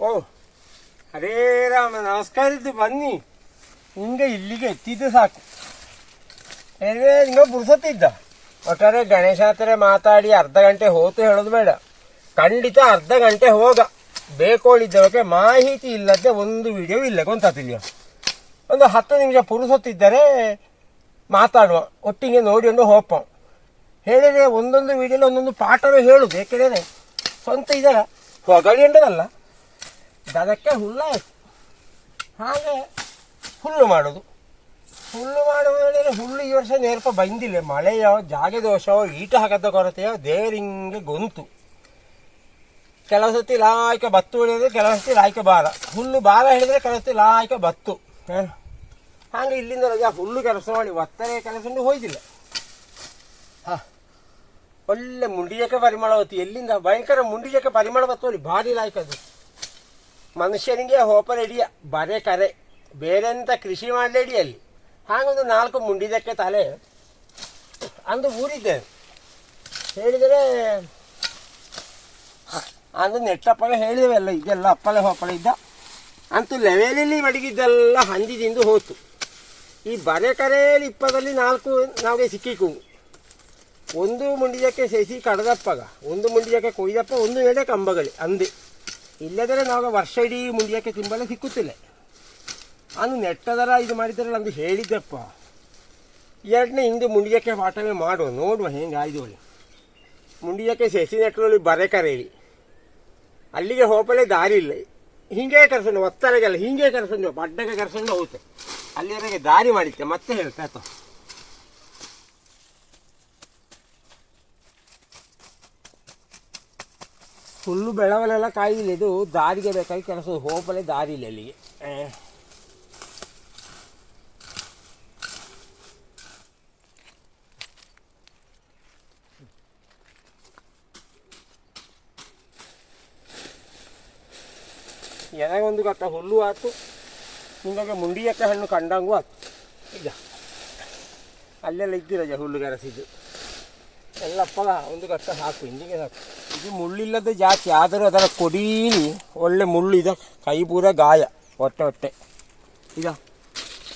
ಓ ಅರೇ ರಾಮ, ನಮಸ್ಕಾರ ಇದ್ದು ಬನ್ನಿ. ಹಿಂಗೆ ಇಲ್ಲಿಗೆ ಎತ್ತಿದ್ದು ಸಾಕು. ಏನೇ ಹಿಂಗೆ ಬುರ್ಸತ್ತಿದ್ದ ಒಟ್ಟಾರೆ ಗಣೇಶ ಹತ್ರ ಮಾತಾಡಿ ಅರ್ಧ ಗಂಟೆ ಹೋತು ಹೇಳೋದು ಬೇಡ. ಖಂಡಿತ ಅರ್ಧ ಗಂಟೆ ಹೋಗ. ಬೇಕೋಳಿದ್ದವಕ್ಕೆ ಮಾಹಿತಿ ಇಲ್ಲದೆ ಒಂದು ವಿಡಿಯೋ ಇಲ್ಲ ಗೊಂತಿಲ್ಲ ಒಂದು ಹತ್ತು ನಿಮಿಷ ಪುರುಸೊತ್ತಿದ್ದರೆ ಮಾತಾಡುವ. ಒಟ್ಟಿಗೆ ನೋಡಿಕೊಂಡು ಹೋಪ ಹೇಳಿದ್ರೆ ಒಂದೊಂದು ವಿಡಿಯೋಲಿ ಒಂದೊಂದು ಪಾಠವೇ ಹೇಳುದು. ಏಕೆಂದರೆ ಸ್ವಂತ ಇದಲ್ಲ ಹೊಗಳಿಂಡದಲ್ಲ ಅದಕ್ಕೆ ಹುಲ್ಲಾಯ್ತು ಹಾಗೆ ಹುಲ್ಲು ಮಾಡೋದು. ಹುಲ್ಲು ಮಾಡುವುದು ಹುಲ್ಲು ಈ ವರ್ಷ ನೇರ್ಪ ಬಂದಿಲ್ಲ. ಮಳೆಯೋ, ಜಾಗ ದೋಷವೋ, ಈಟ ಹಾಕದ ಕೊರತೆಯೋ, ದೇವರಿಂಗೆ ಗೊಂತು. ಕೆಲವು ಸತಿ ಲಾಯ್ಕ ಬತ್ತು ಹೇಳಿದ್ರೆ ಕೆಲವು ಸತಿ ಲಾಯ್ಕ ಬಾರ ಹುಲ್ಲು ಬಾರ ಹೇಳಿದ್ರೆ ಕೆಲವು ಸತಿ ಲಾಯ್ಕ ಬತ್ತು. ಹಾಗೆ ಇಲ್ಲಿಂದ ರಜಾ ಹುಲ್ಲು ಕೆಲಸ ಮಾಡಿ ಒತ್ತರೆ ಕೆಲಸ ಉಂಟು ಹೋಯ್ತಿಲ್ಲ ಹಾ. ಒಳ್ಳೆ ಮುಂಡಿಜಕ್ಕೆ ಪರಿಮಳ ಹೊತ್ತು ಎಲ್ಲಿಂದ? ಭಯಂಕರ ಮುಂಡಿಜಕ್ಕೆ ಪರಿಮಳ ಬತ್ತು ಭಾರಿ ಲಾಯ್ಕದು ಮನುಷ್ಯನಿಗೆ ಹೋಪರಡಿಯ ಬರೆ ಕರೆ, ಬೇರೆಂತ ಕೃಷಿ ಮಾಡಲೇಡಿ ಅಲ್ಲಿ. ಹಾಗೊಂದು ನಾಲ್ಕು ಮುಂಡಿದಕ್ಕೆ ತಲೆ. ಅಂದು ಊರಿದ್ದೆ. ಹೇಳಿದರೆ, ಅಂದು ನೆಟ್ಟಪ್ಪಲೆ ಹೇಳಿದೆವಲ್ಲ ಇದೆಲ್ಲ ಅಪ್ಪಲೆ ಹೋಪಳೆ ಇದ್ದ. ಅಂತೂ ಲೆವೆಲಲ್ಲಿ ಮಡಗಿದ್ದೆಲ್ಲ ಹಂದಿದಿಂದ ಹೋತು. ಈ ಬರೆ ಕರೆಯಲ್ಲಿ ಇಪ್ಪದಲ್ಲಿ ನಾಲ್ಕು ನಮಗೆ ಸಿಕ್ಕಿಕು. ಒಂದು ಮುಂಡಿದಕ್ಕೆ ಸೆಸಿ ಕಡದಪ್ಪಗ, ಒಂದು ಮುಂಡಿದಕ್ಕೆ ಕೊಯ್ದಪ್ಪ, ಒಂದು ಮೇಲೆ ಕಂಬಗಳಿ, ಅಂದೆ. ಇಲ್ಲದರೆ ನಾವು ವರ್ಷ ಇಡೀ ಮುಂಡಿಯಕ್ಕೆ ತಿಂಬಲೇ ಸಿಕ್ಕುತ್ತಿಲ್ಲ. ಅದು ನೆಟ್ಟದರ ಇದು ಮಾಡಿದ್ರಲ್ಲ ಅಂದು ಹೇಳಿದ್ದಪ್ಪ. ಎರಡನೇ ಹಿಂದೆ ಮುಂಡಿಯಕ್ಕೆ ಪಾಠವೇ ಮಾಡುವ ನೋಡುವ ಹೆಂಗೆ ಆಯ್ದು ಮುಂಡಿಯಕ್ಕೆ ಸಸಿ ನೆಟ್ಟಲ್ಲಿ ಬರೆ ಕರೆಯಲಿ ಅಲ್ಲಿಗೆ ಹೋಗಲೇ ದಾರಿ ಇಲ್ಲ. ಹಿಂಗೆ ಕರ್ಸಂಡು ಒತ್ತರೆಗೆಲ್ಲ ಹಿಂಗೆ ಕರ್ಸಂಡು ಬಡ್ಡಗೆ ಕರ್ಸಂಡು ಹೋಗುತ್ತೆ. ಅಲ್ಲಿವರೆಗೆ ದಾರಿ ಮಾಡಿತ್ತೆ ಮತ್ತೆ ಹೇಳ್ತಾ ಹುಲ್ಲು ಬೆಳವಲೆಲ್ಲ ಕಾಯಿಲ್ಲ ಇದು ದಾರಿಗೆ ಬೇಕಾಗಿ ಕೆಲಸ ಹೋಗಲೇ ದಾರಿ ಇಲ್ಲ ಅಲ್ಲಿಗೆ. ಎನಗೊಂದು ಕಟ್ಟ ಹುಲ್ಲು ಆಯ್ತು ಹಿಂಗಾಗಿ ಮುಂಡಿಯಕ್ಕೆ ಹಣ್ಣು ಕಂಡಂಗೂ ಆಯ್ತು ಈಗ ಅಲ್ಲೆಲ್ಲ ಇದ್ದಿರಜ ಹುಲ್ಲು ಗರಸಿದ್ದು. ಎಲ್ಲಪ್ಪ, ಒಂದು ಗಟ್ಟ ಹಾಕು, ಹಿಂದಿಗೆ ಸಾಕು ಇದು ಮುಳ್ಳಿಲ್ಲದ ಜಾಸ್ತಿ. ಆದರೂ ಅದರ ಕೊಡೀಲಿ ಒಳ್ಳೆ ಮುಳ್ಳು ಇದೆ. ಕೈ ಪೂರ ಗಾಯ. ಹೊಟ್ಟೆ ಹೊಟ್ಟೆ. ಈಗ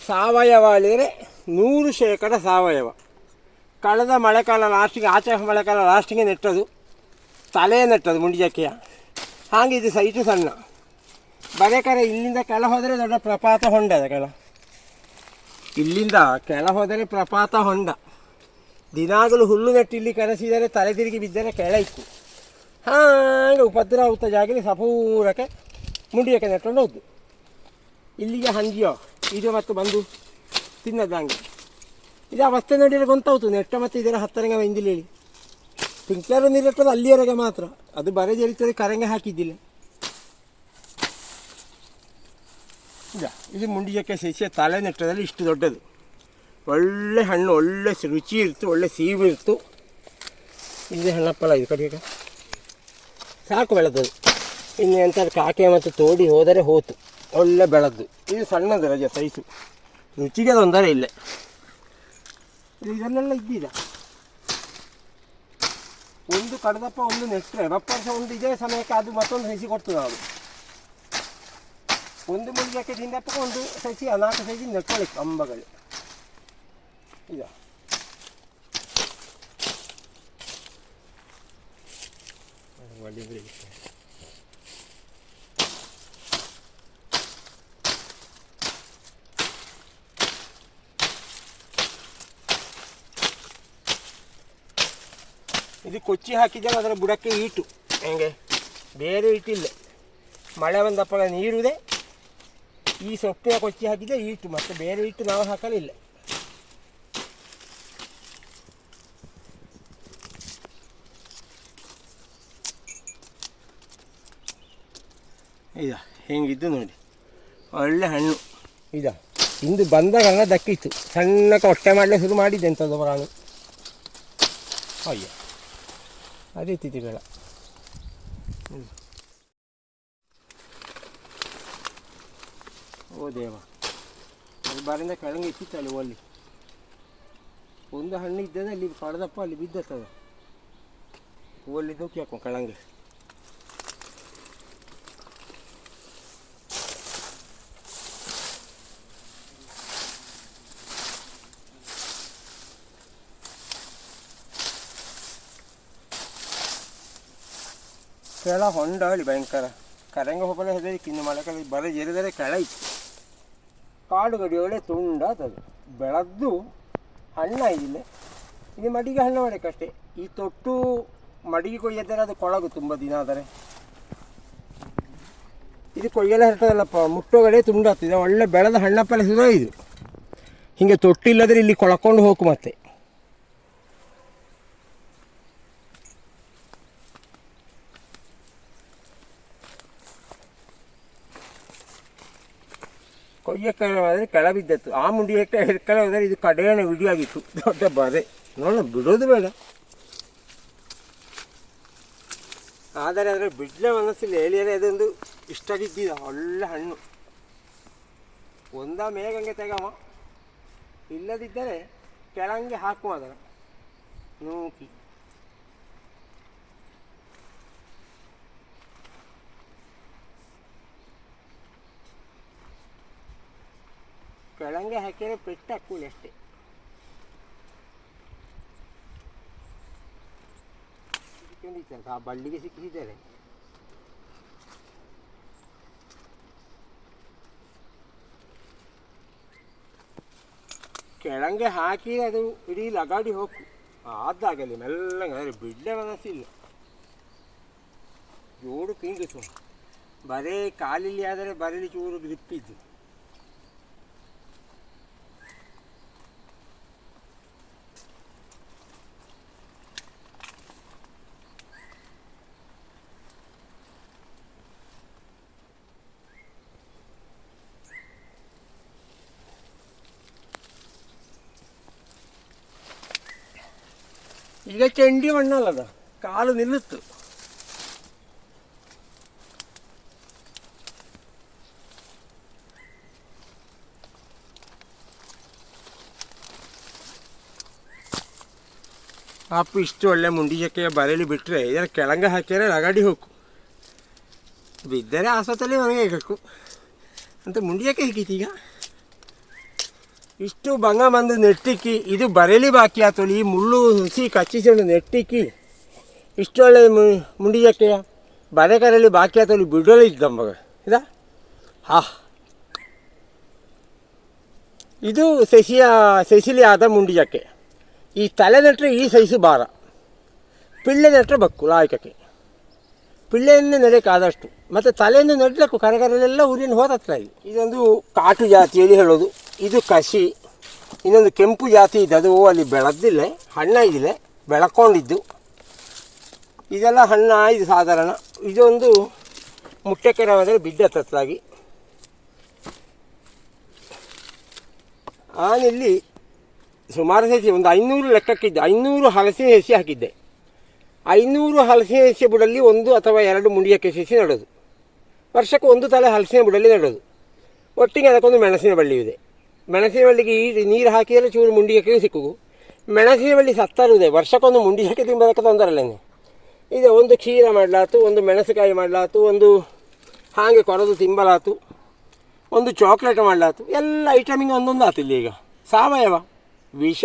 ಸಾವಯವ ಅಲ್ಲಿದ್ರೆ ನೂರು ಶೇಕಡ ಸಾವಯವ. ಕಳೆದ ಮಳೆಕಾಲ ಲಾಸ್ಟಿಗೆ, ಆಚೆ ಮಳೆಕಾಲ ಲಾಸ್ಟಿಗೆ ನೆಟ್ಟದು ತಲೆ ನೆಟ್ಟದು ಮುಂಡಿಜಕ್ಕೆಯ. ಹಾಗೆ ಇದು ಸೈಟು ಸಣ್ಣ. ಬರೇಕರೆ ಇಲ್ಲಿಂದ ಕೆಳ ಹೋದರೆ ದೊಡ್ಡ ಪ್ರಪಾತ ಹೊಂಡ ಅದ ಕೆಳ ಇಲ್ಲಿಂದ ಕೆಳ ಹೋದರೆ ಪ್ರಪಾತ ಹೊಂಡ. ದಿನಾಗಲೂ ಹುಲ್ಲು ನೆಟ್ಟು ಇಲ್ಲಿ ಕರೆಸಿದರೆ ತಲೆ ತಿರುಗಿ ಬಿದ್ದರೆ ಕೆಳ ಇತ್ತು ಹಾಗೆ ಉಪದ್ರ ಉತ್ತ ಜಾಗಲಿ ಸಪೂರಕ್ಕೆ ಮುಂಡಿಯಕ್ಕೆ ನೆಟ್ಕೊಂಡು ಹೋದ್ದು. ಇಲ್ಲಿಗೆ ಹಂದಿಯೋ ಇದು ಮತ್ತು ಬಂದು ತಿನ್ನದಂಗೆ. ಇದು ಅವಸ್ಥೆ ನೋಡಿದರೆ ಗೊಂತಾವ್ತು ನೆಟ್ಟ ಮತ್ತು ಇದರ ಹತ್ತರಂಗ ಹೇಳಿ. ಸ್ಪ್ರಿಂಕ್ಲರ್ ನೀರಿರ್ತದೆ ಅಲ್ಲಿಯವರೆಗೆ ಮಾತ್ರ. ಅದು ಬರೆ ಜರಿತದೆ ಕರಂಗೆ ಹಾಕಿದ್ದಿಲ್ಲ. ಇಲ್ಲ ಇದು ಮುಂಡಿಯಕ್ಕೆ ಸಸಿಯ ತಲೆ ನೆಟ್ಟದಲ್ಲಿ ಇಷ್ಟು ದೊಡ್ಡದು. ಒಳ್ಳೆ ಹಣ್ಣು, ಒಳ್ಳೆ ರುಚಿ ಇರ್ತು, ಒಳ್ಳೆ ಸೀವು ಇರ್ತು. ಇಲ್ಲಿ ಹಣ್ಣಪ್ಪಲ್ಲ ಇದು ಕಡೆಗೆ. ಸಾಕು ಬೆಳೆದದು ಇನ್ನು ಎಂಥದ್ದು ಕಾಕೆ ಮತ್ತು ತೋಡಿ ಹೋದರೆ ಹೋತು ಒಳ್ಳೆ ಬೆಳೆದು ಇದು ಸಣ್ಣದು ರಜೆ ಸೈಸು ರುಚಿಗೆ ತೊಂದರೆ ಇಲ್ಲ ಇದು ಇದನ್ನೆಲ್ಲ ಇದ್ದಿದ ಒಂದು ಕಡದಪ್ಪ ಒಂದು ನೆಟ್ಟರೆ ಬಪ್ಪರ್ಸ ಒಂದು ಇದೇ ಸಮಯಕ್ಕೆ ಅದು ಮತ್ತೊಂದು ಸಸಿ ಕೊಡ್ತದೆ ಅದು ಒಂದು ಮುಳಿಯಕ್ಕೆ ತಿಂದಪ್ಪ ಒಂದು ಸಸಿ ನಾಲ್ಕು ಸಸಿ ನೆಟ್ಕೊಳ್ಳಿ ಕಂಬಗಳು ಈಗ ಇದು ಕೊಚ್ಚಿ ಹಾಕಿದಾಗ ಅದರ ಬುಡಕ್ಕೆ ಈಟು. ಹೆಂಗೆ ಬೇರೆ ಇಟ್ಟಿಲ್ಲ ಮಳೆ ಬಂದಪ್ಪ ನೀರುದೆ ಈ ಸೊಪ್ಪಿನ ಕೊಚ್ಚಿ ಹಾಕಿದ್ರೆ ಈಟು, ಮತ್ತೆ ಬೇರೆ ಇಟ್ಟು ನಾವು ಹಾಕಲಿಲ್ಲ. ಇದ, ಹೆಂಗಿದ್ದು ನೋಡಿ. ಒಳ್ಳೆ ಹಣ್ಣು. ಇದ, ಇಂದು ಬಂದಾಗ ದಕ್ಕಿತ್ತು. ಸಣ್ಣಕ್ಕೆ ಹೊಟ್ಟೆ ಮಾಡಲೇ ಶುರು ಮಾಡಿದ್ದೆ ಎಂಥದ್ದು ಪ್ರಾಣಿ. ಅಯ್ಯ, ಅದೇ ತಿಳ ಓ ದೇವ ಅದು ಬಾರಿಂದ ಕೆಳಗೆ ಇಟ್ಟಿತ್ತು ಅಲ್ಲಿ ಒಂದು ಹಣ್ಣು ಇದ್ದದೆ ಅಲ್ಲಿ ಕಡ್ದಪ್ಪ ಅಲ್ಲಿ ಬಿದ್ದತ್ತದ. ಒಲ್ಲಿ ದುಃಖಿ ಹಾಕೋ ಕೆಳಗೆ. ಕೆಳ ಹೊಂಡಾಳಿ ಭಯಂಕರ. ಕರಂಗ ಹೋಗಲ ಹೆದರಿ ಇನ್ನು ಮಳೆಕಾಲ ಬರ ಜರಿದರೆ ಕೆಳ ಇತ್ತು ಕಾಡು ಗಡಿಯೊಳೆ ತುಂಡಾದದು ಬೆಳೆದ್ದು ಹಣ್ಣ ಇದಿಲ್ಲ ಇದು ಮಡಿಗೆ ಹಣ್ಣು ಮಾಡಬೇಕಷ್ಟೇ ಈ ತೊಟ್ಟು ಮಡಿಗೆ ಕೊಯ್ಯದರೆ ಅದು ಕೊಳಗು ತುಂಬ ದಿನ ಆದರೆ. ಇದು ಕೊಯ್ಯಲ್ಲ ಇರ್ತದಲ್ಲಪ್ಪ ಮುಟ್ಟೋಗಡೆ ತುಂಡಾಗ್ತದೆ. ಒಳ್ಳೆ ಬೆಳೆದ ಹಣ್ಣಪ್ಪಲೆ ಸುದ ಇದು ಹಿಂಗೆ ತೊಟ್ಟಿಲ್ಲದ್ರೆ ಇಲ್ಲಿ ಕೊಳಕೊಂಡು ಹೋಗು ಮತ್ತೆ. ಕೊಯ್ಯಕ್ಕೆ ಆದರೆ ಕೆಳ ಆ ಮುಂಡಿ ಹೆಕ್ಕಲ ಹೋದರೆ ಇದು ಕಡೆಯಣ ವಿಡಿಯಾಗಿತ್ತು ದೊಡ್ಡ ಬರೆ ನೋಡೋಣ ಬಿಡೋದು ಬೇಡ. ಆದರೆ ಅದರ ಬಿಡ್ಲ ಮನಸ್ಸಿಲ್ಲ ಹೇಳಿದರೆ ಅದೊಂದು ಇಷ್ಟ ಬಿದ್ದಿದ ಒಳ್ಳೆ ಹಣ್ಣು. ಒಂದ ಮೇಗಂಗೆ ತೆಗವ. ಇಲ್ಲದಿದ್ದರೆ ಕೆಳಂಗೆ ಹಾಕುವ ಅದರ ನೂಕಿ. ಕೆಳಂಗೆ ಹಾಕಿದರೆ ಪೆಟ್ಟು ಹಾಕುವುದು ಅಷ್ಟೇ ಸಿಕ್ಕೊಂಡಿದ್ದಾರೆ ಆ ಬಳ್ಳಿಗೆ ಸಿಕ್ಕಿದ್ದಾರೆ ಕೆಳಂಗೆ ಹಾಕಿ ಅದು ಇಡೀ ಲಗಾಡಿ ಹೋಗು ಆದಾಗಲಿ ಮೆಲ್ಲಗೆ ಆದರೆ ಬಿಡ್ಲೆ ಮನಸ್ಸಿಲ್ಲ ಜೋಡು ಕಿಂಗಿಸು ಬರೇ ಕಾಲಿಲ್ಲಿ ಆದರೆ ಬರಲಿ ಚೂರು ಗ್ರಿಪ್ ಈಗ ಚಂಡಿ ಮಣ್ಣಲ್ಲದ ಕಾಲು ನಿಲ್ಲುತ್ತು ಪಾಪು ಇಷ್ಟು ಒಳ್ಳೆ ಮುಂಡಿಜಕ್ಕೆ ಬರಲಿ ಬಿಟ್ಟರೆ ಇದರ ಕೆಳಂಗೆ ಹಾಕಿದರೆ ಲಗಾಡಿ ಹೋಗು ಬಿದ್ದರೆ ಆಸ್ಪತ್ರೆಯಲ್ಲಿ ಒಣಗಬೇಕು ಅಂತ ಮುಂಡಿಯಕ್ಕೆ ಹಿಕ್ಕೀತೀಗ ಇಷ್ಟು ಬಂಗ ಬಂದು ನೆಟ್ಟಿಕ್ಕಿ, ಇದು ಬರಲಿ ಬಾಕಿ ಆತಳು, ಈ ಮುಳ್ಳು ಹುಸಿ ಕಚ್ಚಿಸಿಕೊಂಡು ನೆಟ್ಟಿಕ್ಕಿ. ಇಷ್ಟೊಳ್ಳೆ ಮುಂಡಿಯಕ್ಕೆ ಬರೆಕರಲ್ಲಿ ಬಾಕಿ ಆತಳು ಇದ್ದ ಇದ್ದಂಬಗ ಇದ? ಹಾ. ಇದು ಸಸಿಯ, ಸಸಿಲಿ ಆದ ಮುಂಡಿಯಕ್ಕೆ ಈ ತಲೆ ನೆಟ್ಟರೆ ಈ ಸೈಸು ಭಾರ. ಪಿಳ್ಳೆ ನೆಟ್ಟರೆ ಬಕ್ಕು, ಲಾಯಕಕ್ಕೆ. ಪಿಳ್ಳೆಯನ್ನೇ ನೆಡಕ್ಕಾದಷ್ಟು ಮತ್ತು ತಲೆಯನ್ನು ನೆಡಲಕ್ಕು ಕರಕರಲ್ಲೆಲ್ಲ ಊರಿನ ಹೋದತ್ರ ಇದು. ಇದೊಂದು ಕಾಟು ಜಾತಿಯಲ್ಲಿ ಹೇಳೋದು. ಇದು ಕಸಿ. ಇನ್ನೊಂದು ಕೆಂಪು ಜಾತಿ ಇದೆ ಅದು ಅಲ್ಲಿ ಬೆಳೆದಿಲ್ಲ ಹಣ್ಣಾಗಿದೆ ಬೆಳ್ಕೊಂಡಿದ್ದು. ಇದೆಲ್ಲ ಹಣ್ಣು ಇದು ಸಾಧಾರಣ. ಇದೊಂದು ಮುಟ್ಟೆಕೆರವಾದರೆ ಬಿದ್ದ ತತ್ತಲಾಗಿ ನಾನಿಲ್ಲಿ ಸುಮಾರು ಸಸಿ, ಒಂದು ಐನೂರು ಲೆಕ್ಕಕ್ಕಿದ್ದೆ. ಐನೂರು ಹಲಸಿನ ಸಸಿ ಹಾಕಿದ್ದೆ. ಐನೂರು ಹಲಸಿನ ಸಸಿ ಬುಡಲ್ಲಿ ಒಂದು ಅಥವಾ ಎರಡು ಮುಂಡಿಯಕ್ಕೆ ಸಸಿ ನೆಡೋದು. ವರ್ಷಕ್ಕೆ ಒಂದು ತಲೆ ಹಲಸಿನ ಬುಡಲ್ಲಿ ನೆಡೋದು. ಒಟ್ಟಿಗೆ ಅದಕ್ಕೊಂದು ಮೆಣಸಿನ ಬಳ್ಳಿ ಇದೆ. ಮೆಣಸಿನ ಬಳ್ಳಿಗೆ ಈ ನೀರು ಹಾಕಿದರೆ ಚೂರು ಮುಂಡಿಯಕ್ಕೆ ಸಿಕ್ಕುವು ಮೆಣಸಿನ ಬಳ್ಳಿ ಸತ್ತರುದೇ, ವರ್ಷಕ್ಕೊಂದು ಮುಂಡಿಯಕ್ಕೆ ತಿಂಬದಕ್ಕೆ ತೊಂದರಲ್ಲೇ ಇದು ಒಂದು ಕ್ಷೀರ ಮಾಡಲಾತು, ಒಂದು ಮೆಣಸುಕಾಯಿ ಮಾಡಲಾತು, ಒಂದು ಹಾಗೆ ಕೊರದು ತಿಂಬಲಾತು, ಒಂದು ಚಾಕ್ಲೇಟ್ ಮಾಡಲಾತು, ಎಲ್ಲ ಐಟಮಿಂಗ್ ಒಂದೊಂದು ಆತಿಲ್ಲ ಈಗ. ಸಾವಯವ. ವಿಷ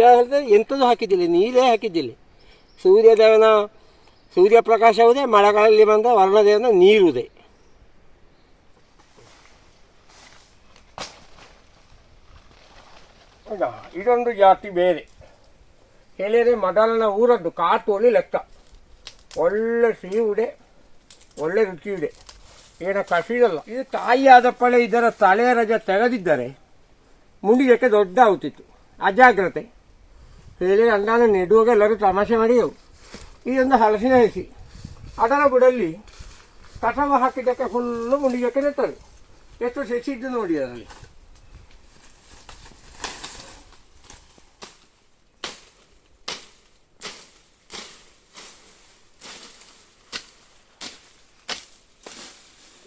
ಎಂಥದ್ದು ಹಾಕಿದ್ದಿಲ್ಲ, ನೀರೇ ಹಾಕಿದ್ದಿಲ್ಲ. ಸೂರ್ಯದೇವನ ಸೂರ್ಯಪ್ರಕಾಶವುದೇ ಮಳೆಗಾಲದಲ್ಲಿ ಬಂದ ವರ್ಣದೇವನ ನೀರುದೇ. ಹೌದಾ? ಇದೊಂದು ಜಾತಿ ಬೇರೆ. ಹೇಳಿದರೆ ಮೊದಲನ ಊರದ್ದು ಕಾತೋಲಿ ಲೆಕ್ಕ. ಒಳ್ಳೆ ಸಿಹಿ ಉಡೆ, ಒಳ್ಳೆ ರುಚಿ ಇದೆ ಏನ ಕಸಿದಲ್ಲ. ಇದು ತಾಯಿಯಾದ ಪಳೆ ಇದರ ತಲೆಯ ರಜೆ ತೆಗೆದಿದ್ದರೆ ಮುಂಡಿಗೆಕ್ಕೆ ದೊಡ್ಡ ಆಗುತ್ತಿತ್ತು ಅಜಾಗ್ರತೆ. ಹೇಳಿ ಅಂದಾನ ನೆಡುವಾಗ ಎಲ್ಲರೂ ತಮಾಷೆ ಮಾಡಿದೆವು. ಇದೊಂದು ಹಲಸಿನ ಹಸಿ ಅದರ ಬುಡಲ್ಲಿ ಕಸವ ಹಾಕಿದ್ದಕ್ಕೆ ಫುಲ್ಲು ಮುಂಡಿಗೆಕ್ಕೆ ನೆತ್ತರು ಎಷ್ಟು ಸಸಿ ಇದ್ದು ನೋಡಿ ಅದರಲ್ಲಿ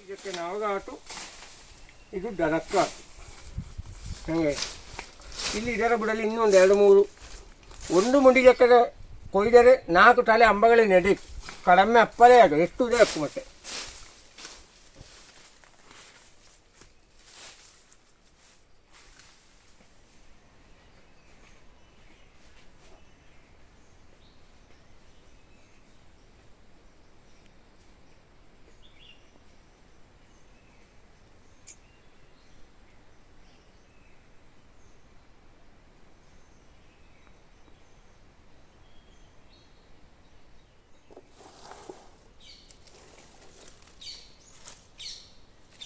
ಇದಕ್ಕೆ ನಾವಗಾಟು ಇದು ಡನಕ್ಕ ಹಂಗೆ ಇಲ್ಲಿ ಇದರ ಬುಡಲ್ಲಿ ಇನ್ನೊಂದು ಎರಡು ಮೂರು. ಒಂದು ಮುಂಡಿಗೆಕ್ಕದ ಕೊಯ್ದರೆ ನಾಲ್ಕು ತಲೆ ಅಂಬಗಳೇ ನೆಡಿ. ಕಡಿಮೆ ಅಪ್ಪಲೇ ಅದು, ಎಷ್ಟು ಇದೆ ಮತ್ತೆ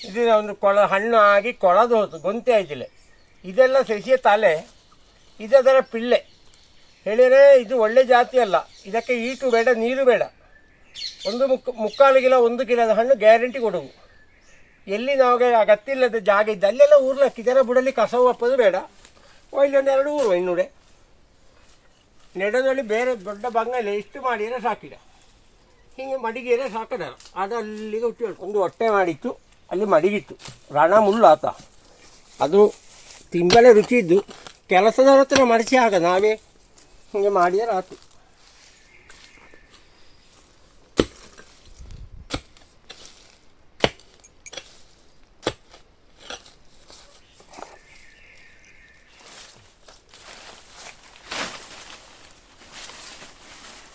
ಇದು ಒಂದು ಕೊಳ ಹಣ್ಣು ಆಗಿ ಕೊಳದು ಹೋಯ್ತು ಗೊಂತೆ ಆಯ್ತಿಲ್ಲ. ಇದೆಲ್ಲ ಸಸಿಯ ತಲೆ ಇದರ ಪಿಳ್ಳೆ. ಹೇಳಿದರೆ ಇದು ಒಳ್ಳೆ ಜಾತಿ ಅಲ್ಲ. ಇದಕ್ಕೆ ಈಟು ಬೇಡ, ನೀರು ಬೇಡ. ಒಂದು ಮುಕ್, ಮುಕ್ಕಾಲು ಕಿಲೋ, ಒಂದು ಕಿಲೋದ ಹಣ್ಣು ಗ್ಯಾರಂಟಿ ಕೊಡುವು. ಎಲ್ಲಿ ನಮಗೆ ಅಗತ್ಯ ಇಲ್ಲದ ಜಾಗ ಇದ್ದ ಅಲ್ಲೆಲ್ಲ ಊರ್ಲಕ್ಕೆ ಇದರ ಬುಡಲಿ ಕಸವು ಅಪ್ಪದು ಬೇಡ. ಇಲ್ಲೊಂದು ಎರಡು ಊರು ಇನ್ನೂಡೆ. ನೆಡದಲ್ಲಿ ಬೇರೆ ದೊಡ್ಡ ಬಂಗಲೆ, ಇಷ್ಟು ಮಾಡಿದರೆ ಸಾಕಿದ. ಹೀಗೆ ಮಡಿಗೆರೆ ಸಾಕದ ಅದಲ್ಲಿಗೆ ಹುಟ್ಟಿ ಒಂದು ಹೊಟ್ಟೆ ಮಾಡಿತ್ತು. ಅಲ್ಲಿ ಮಡಿಗಿತ್ತು. ರಣ ಮುಳ್ಳು ಆತ ಅದು ತಿಂಬಲೆ ರುಚಿ ಇದ್ದು ಕೆಲಸದವ್ರ ಹತ್ರ ಮಡಿಸಿ ಆಗ ನಾವೇ ಹೀಗೆ ಮಾಡಿದರೆ ಆತು.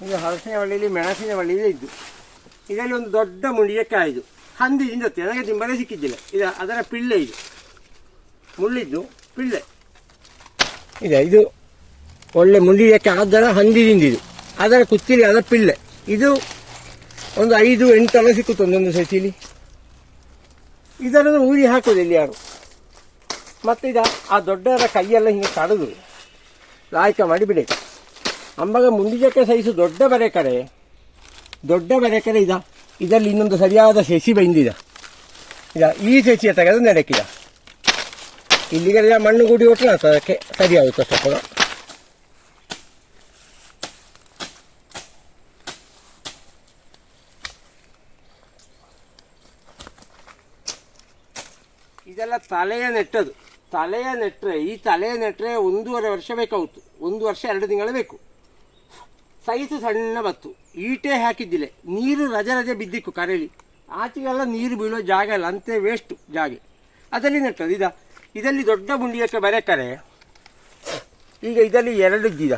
ಇದು ಹಲಸಿನ ಬಳ್ಳಿಯಲ್ಲಿ ಮೆಣಸಿನ ಬಳ್ಳಿಯಲ್ಲಿ ಇದ್ದು. ಇದರಲ್ಲಿ ಒಂದು ದೊಡ್ಡ ಮುಂಡಿಯಕ್ಕೆ ಆಯಿತು ಹಂದಿದಿಂದ ನನಗೆ ತಿಂಬಲೇ ಸಿಕ್ಕಿದ್ದಿಲ್ಲ. ಇದು ಅದರ ಪಿಳ್ಳೆ ಇದು. ಮುಳ್ಳಿದ್ದು ಪಿಳ್ಳೆ. ಇದೆ, ಇದು ಒಳ್ಳೆ ಮುಂಡಿಯಕ್ಕೆ ಆದರ ಹಂದಿ ತಿಂದಿದ್ದು ಅದರ ಕುತ್ತಿಲಿ ಅದರ ಪಿಳ್ಳೆ. ಇದು ಒಂದು ಐದು ತಲೆ ಸಿಕ್ಕುತ್ತೆ ಒಂದೊಂದು ಸಸಿಲಿ. ಇದರನ್ನು ಊರಿ ಹಾಕೋದಿಲ್ಲ ಯಾರು? ಮತ್ತು ಇದು ಆ ದೊಡ್ಡವರ ಕೈಯೆಲ್ಲ ಹಿಂಗೆ ಕಡಿದು ಲಾಯಕ ಮಾಡಿ ಅಂಬಾಗ ಮುಂದಿಜಕ್ಕೆ ಸೈಸು ದೊಡ್ಡ ಬರೆ ಕಡೆ. ದೊಡ್ಡ ಬರೆ ಕಡೆ ಇದ? ಇದರಲ್ಲಿ ಇನ್ನೊಂದು ಸರಿಯಾದ ಸಸಿ ಬಂದಿದೆ. ಈಗ ಈ ಸಸಿಯ ತೆಗೆದು ನೆಡಕ್ಕಿದ. ಇಲ್ಲಿಗೆಲ್ಲ ಮಣ್ಣು ಗುಡಿ ಒಟ್ಟು ಅದಕ್ಕೆ ಸರಿಯಾಗುತ್ತೆ ಸ್ವಲ್ಪ ಇದೆಲ್ಲ ತಲೆಯ ನೆಟ್ಟದು ತಲೆಯ ನೆಟ್ಟರೆ, ಈ ತಲೆಯ ನೆಟ್ಟರೆ ಒಂದೂವರೆ ವರ್ಷ ಬೇಕಾಗುತ್ತು. ಒಂದು ವರ್ಷ ಎರಡು ತಿಂಗಳು ಬೇಕು. ಸೈಜು ಸಣ್ಣ ಬತ್ತು. ಈಟೆ ಹಾಕಿದ್ದಿಲ್ಲ ನೀರು ರಜೆ ರಜೆ ಬಿದ್ದಿಕ್ಕು ಕರೆಯಲ್ಲಿ ಆಚೆಗೆಲ್ಲ ನೀರು ಬೀಳೋ ಜಾಗ ಇಲ್ಲ. ಅಂತೆ ವೇಸ್ಟು ಜಾಗೆ. ಅದರಲ್ಲಿ ನೆಟ್ಟದು ಇದ, ಇದರಲ್ಲಿ ದೊಡ್ಡ ಮುಂಡಿಯಕ್ಕೆ ಬರೆಕರೆ, ಈಗ ಇದರಲ್ಲಿ ಎರಡು ಇದ್ದಿದ.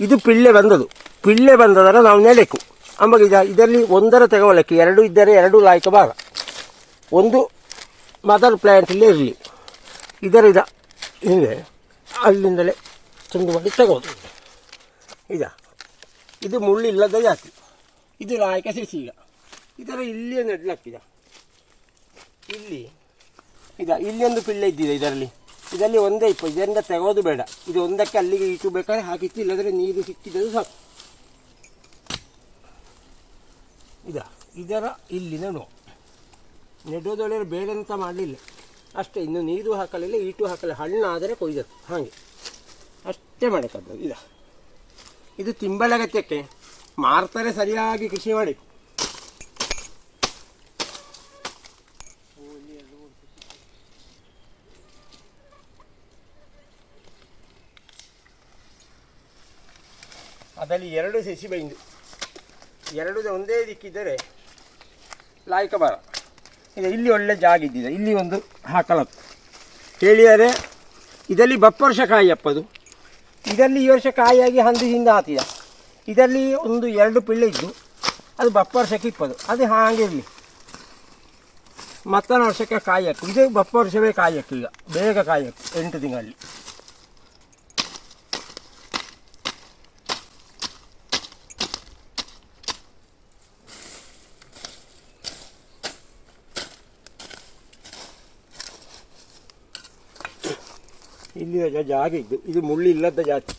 ಇದು ಪಿಳ್ಳೆ ಬಂದದು ಪಿಳ್ಳೆ ಬಂದದರ ನಾವು ನೆಲೆಕು. ಅಮ್ಮಗೆ ಈಗ ಇದರಲ್ಲಿ ಒಂದರ ತೆಗೊಳ್ಳಕ್ಕೆ ಎರಡು ಇದ್ದರೆ ಎರಡು ಲಾಯಕ ಭಾಗ. ಒಂದು ಮದರ್ ಪ್ಲ್ಯಾಂಟಲ್ಲಿ ಇರಲಿ. ಇದರ ಇದ, ಹಿಂಗೆ, ಅಲ್ಲಿಂದಲೇ ಚೆಂದ ಮಾಡಿ ತಗೋದು. ಇದ. ಇದು ಮುಳ್ಳಿಲ್ಲದ ಜಾತಿ. ಇದು ರಾಯಕ ಸಸಿ ಈಗ. ಇದರ ಇಲ್ಲಿಯ ನೆಡ್ಲಾಗ್ತಿದ ಇಲ್ಲಿ, ಇದ, ಇಲ್ಲಿ ಒಂದು ಪಿಳ್ಳೆ ಇದ್ದಿದೆ ಇದರಲ್ಲಿ. ಇದರಲ್ಲಿ ಒಂದೇ ಇಪ್ಪ, ಇದರಿಂದ ತೆಗೋದು ಬೇಡ. ಇದು ಒಂದಕ್ಕೆ ಅಲ್ಲಿಗೆ ಇಟ್ಟು ಬೇಕಾದ್ರೆ ಹಾಕಿತ್ತು ಇಲ್ಲದ್ರೆ ನೀರು ಸಿಕ್ಕಿದ್ದು ಸಾಕು. ಇದ, ಇದರ ಇಲ್ಲಿ ನೆಡುವ ನೆಡೋದೊಳಗೆ ಬೇರೆ ಅಂತ ಮಾಡಲಿಲ್ಲ. ಅಷ್ಟೇ, ಇನ್ನು ನೀರು ಹಾಕಲಿಲ್ಲ, ಈಟು ಹಾಕಲಿಲ್ಲ. ಆದರೆ ಕೊಯ್ದದ್ದು. ಹಾಗೆ. ಅಷ್ಟೇ ಮಾಡಕ್ಕದ್ದು ಇದ. ಇದು ತಿಂಬಲಗತ್ಯಕ್ಕೆ ಮಾರ್ತಾರೆ ಸರಿಯಾಗಿ ಕೃಷಿ ಮಾಡಿ. ಅದರಲ್ಲಿ ಎರಡು ಸಸಿ ಬೈಂದು ಎರಡು ಒಂದೇ ದಿಕ್ಕಿದ್ದರೆ ಲಾಯಕ ಬರ ಈಗ ಇಲ್ಲಿ ಒಳ್ಳೆ ಜಾಗ ಇದ್ದಿದೆ. ಇಲ್ಲಿ ಒಂದು ಹಾಕಲತ್ತು. ಹೇಳಿದರೆ ಇದರಲ್ಲಿ ಬಪ್ಪರ್ಷ ಕಾಯಿ ಅಪ್ಪದು ಇದರಲ್ಲಿ ಈ ವರ್ಷ ಕಾಯಿಯಾಗಿ ಹಂದಿದಿಂದ ಆತಿದ ಇದರಲ್ಲಿ ಒಂದು ಎರಡು ಪಿಳ್ಳೆ ಇದ್ದು, ಅದು ಬಪ್ಪರ್ಷಕ್ಕೆ ಇಪ್ಪದು ಅದು ಹಾಗೆ ಇರಲಿ. ಮತ್ತೊಂದು ವರ್ಷಕ್ಕೆ ಕಾಯಿ ಹಾಕು ಇದು ಬಪ್ಪ ವರ್ಷವೇ ಕಾಯಿ ಹಾಕು ಈಗ. ಬೇಗ ಕಾಯಿ ಹಾಕು ಎಂಟು ತಿಂಗಳಲ್ಲಿ. ಇಲ್ಲಿ ಜಾಗ ಇದ್ದು, ಇದು ಮುಳ್ಳಿಲ್ಲದ ಜಾತಿ.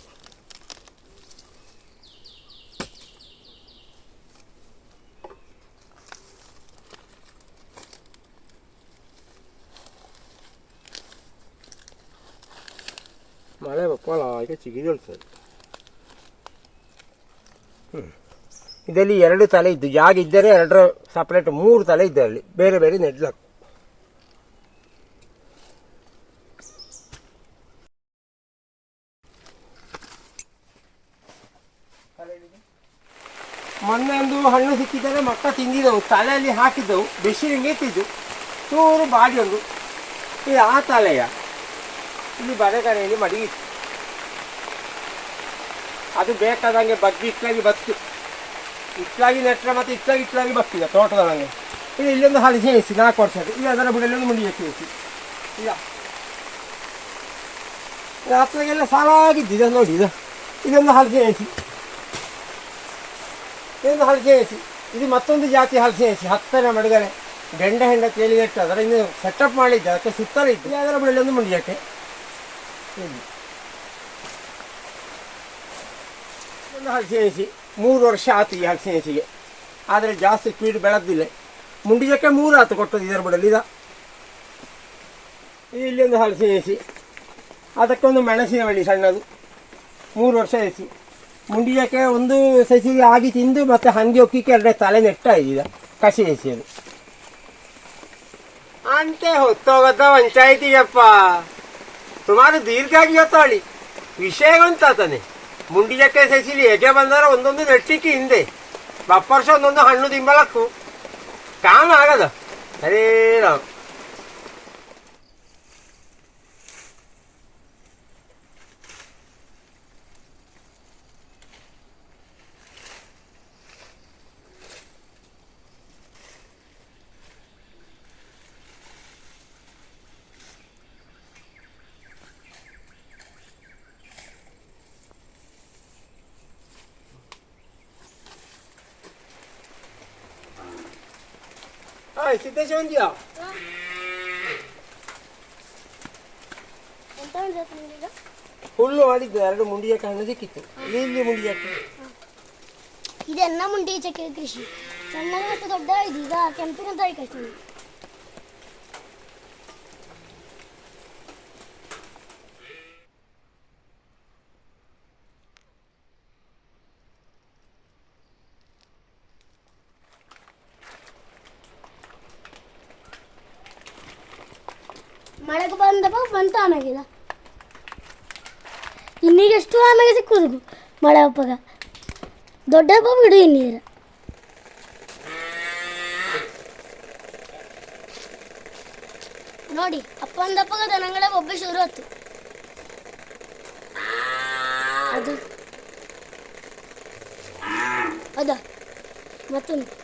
ಮಳೆ ಬಪ್ಪಳ, ಈಗ ಚಿಗಿದೊಳ್ತದೆ ಇದರಲ್ಲಿ ಎರಡು ತಲೆ ಇದ್ದು, ಜಾಗ ಇದ್ದರೆ ಎರಡರ ಸಪ್ರೇಟ್ ಮೂರು ತಲೆ ಇದ್ದರಲ್ಲಿ ಬೇರೆ ಬೇರೆ ನೆಡ್ಲಾಕು ಮೊನ್ನೆ ಒಂದು ಸಿಕ್ಕಿದರೆ ಮಕ್ಕ ತಿಂದಿದ್ದವು, ತಲೆಯಲ್ಲಿ ಹಾಕಿದ್ದವು ಬಿಸಿಲಿಗೆ ಎತ್ತಿದ್ದು. ಚೂರು ಬಾಡಿ ಒಂದು. ಇದು ಆ ತಲೆಯ. ಇಲ್ಲಿ ಬರೆಗರೆಯಲ್ಲಿ ಮಡಗಿತ್ತು ಅದು ಬೇಕಾದಂಗೆ ಬಗ್ಗಿ ಇಟ್ಲಾಗಿ ಬತ್ತು. ಇಟ್ಲಾಗಿ ನೆಟ್ಟರೆ ಮತ್ತೆ ಇಟ್ಲಾಗಿ ಇಟ್ಲಾಗಿ ಬಕ್ಕಿದೆ ತೋಟದೊಳಗೆ. ಇದು ಇಲ್ಲೊಂದು ಹಾಲು ಇಸಿ ನಾಲ್ಕು ವರ್ಷ ಇದು ಅದರ ಬುಡಲ್ಲಿ ಒಂದು ಮುಂಡಿ ಇಸಿ ಇಲ್ಲ. ರಾತ್ರಿಗೆಲ್ಲ ಸಾಲಾಗಿದ್ದಿದೆ, ನೋಡಿ ಇದು. ಇದೊಂದು ಹಲಸೆ ಏಸಿ ಇದೊಂದು ಹಲಸೆ ಏಸಿ ಇದು ಮತ್ತೊಂದು ಜಾತಿ ಹಲಸೆ ಏಸಿ ಹತ್ತನೇ ಮಡಗರೆ ಗಂಡ ಹೆಂಡ ನೆಟ್ಟು ಅದರ ಇನ್ನು ಸೆಟಪ್ ಮಾಡಿದ್ದೆ, ಅದಕ್ಕೆ ಸುತ್ತಲೂ ಇತ್ತು ಅದರ ಬಳಿ ಒಂದು ಮುಂಡಿಯಕ್ಕೆ. ಒಂದು ಒಂದು ಹಸಿ ಮೂರು ವರ್ಷ ಆತು ಈ ಹಲಸಿನ ಆದರೆ ಜಾಸ್ತಿ ಸ್ಪೀಡ್ ಬೆಳೆದಿಲ್ಲ. ಮುಂಡಿಜಕ್ಕೆ ಮೂರು ಆತು ಕೊಟ್ಟದ್ದು ಇದರ ಬಡಲಿ ಇದ. ಇಲ್ಲಿ ಒಂದು ಹಲಸೆ ಎಸಿ ಅದಕ್ಕೊಂದು ಮೆಣಸಿನ ಬಳ್ಳಿ ಸಣ್ಣದು. ಮೂರು ವರ್ಷ ಎಸಿ ಮುಂಡಿಜಕ್ಕೆ ಒಂದು ಸಸಿಗೆ ಆಗಿ ತಿಂದು ಮತ್ತೆ ಹಂಗೆ ಒಕ್ಕಿಕ್ಕೆ ಎರಡೇ ತಲೆ ನೆಟ್ಟ ಈಗ ಕಸಿ ಎಸಿಯದು. ಅಂತೆ ಹೊತ್ತೋಗತ್ತ ಪಂಚಾಯಿತಿಗಪ್ಪ ಸುಮಾರು ದೀರ್ಘಾಗಿ ಹೊತ್ತಾಳಿ. ವಿಷಯ ಮುಂಡಿ ಮುಂಡಿಜಕ್ಕೆ ಸಸಿಲಿ ಹೇಗೆ ಬಂದಾರ ಒಂದೊಂದು ನೆಟ್ಟಿಕ್ಕೆ ಹಿಂದೆ. ಬಪ್ಪರ್ಷ ಒಂದೊಂದು ಹಣ್ಣು ತಿಂಬಲಕ್ಕು ಕಾಮ ಆಗದ? ಹರೇ ರಾಮ್. ಹಾಯ್ ಸಿದ್ದೇಶ ಒಂದಿಯಾ ಎಂತ ಅನ್ಸುತ್ತೆ ನಿಮ್ಗೀಗ? ಹುಲ್ಲು ಮಾಡಿದ್ದು ಎರಡು ಮುಂಡಿಜಕ್ಕೆ ಹಣ್ಣು ಸಿಕ್ಕಿತ್ತು ಇಲ್ಲಿ ಮುಂಡಿಜಕ್ಕೆ ಇದೆನ್ನ ಮುಂಡಿ ಚಕ್ಕೆ ಕೃಷಿ ಸಣ್ಣ ಮತ್ತು ದೊಡ್ಡ ಇದು ಈಗ ಕೆಂಪಿನ ತಾಯಿ ಕೃಷಿ ಮಳೆಗೆ ಬಂದಪ್ಪ, ಬಂತು ಆಮೇಗಿದ ಇನ್ನೀಗ ಎಷ್ಟು ಆಮೇಲೆ ಸಿಕ್ಕುದು ಮಳೆ ಹಬ್ಬಗ ದೊಡ್ಡ ಹಬ್ಬ ಬಿಡು ಇನ್ನೀರ ನೋಡಿ, ಅಪ್ಪ ಒಂದಪ್ಪಗ ದನಗಳ ಒಬ್ಬ ಶುರು ಆಯ್ತು. ಅದು. ಅದ. ಮತ್ತೊಂದು.